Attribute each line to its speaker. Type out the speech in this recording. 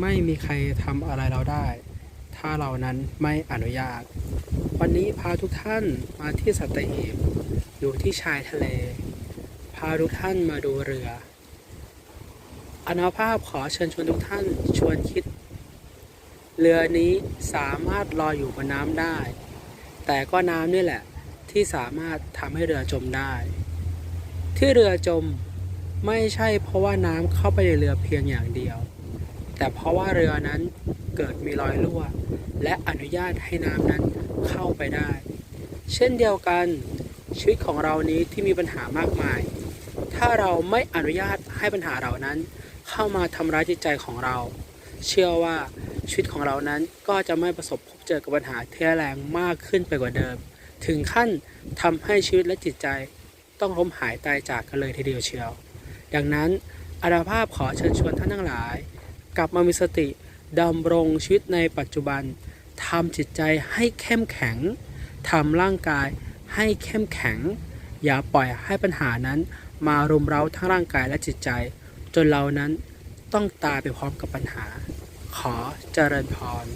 Speaker 1: ไม่มีใครทำอะไรเราได้ ถ้าเรานั้นไม่อนุญาต วันนี้พาทุกท่านมาที่สัตหีบอยู่ที่ชายทะเล พาทุกท่านมาดูเรืออนาภาพขอเชิญชวนทุกท่านชวนคิด เรือนี้สามารถลอยอยู่บนน้ำได้ แต่ก็น้ำนี่แหละที่สามารถทำให้เรือจมได้ ที่เรือจมไม่ใช่เพราะว่าน้ำเข้าไปในเรือเพียงอย่างเดียว แต่เพราะว่าเรือนั้นเกิดมีรอยรั่ว และอนุญาตให้น้ำนั้นเข้าไปได้ เช่นเดียวกันชีวิตของเรานี้ที่มีปัญหามากมาย ถ้าเราไม่อนุญาตให้ปัญหาเหล่านั้น เข้ามาทำร้ายจิตใจของเรา เชื่อว่าชีวิตของเรานั้นก็จะไม่ประสบพบเจอกับปัญหาที่ร้ายแรงมากขึ้นไปกว่าเดิม ถึงขั้นทำให้ชีวิตและจิตใจ ต้องล้มหายตายจากกันเลยทีเดียวเชียว ดังนั้นอาราภาพขอเชิญชวนท่านทั้งหลาย กลับมามีสติดำรงชีวิตในปัจจุบันทำจิตใจให้เข้มแข็งทำร่างกายให้เข้มแข็ง อย่าปล่อยให้ปัญหานั้น มารุมเร้าทั้งร่างกายและจิตใจ จนเรานั้นต้องตายไปพร้อมกับปัญหา ขอเจริญพร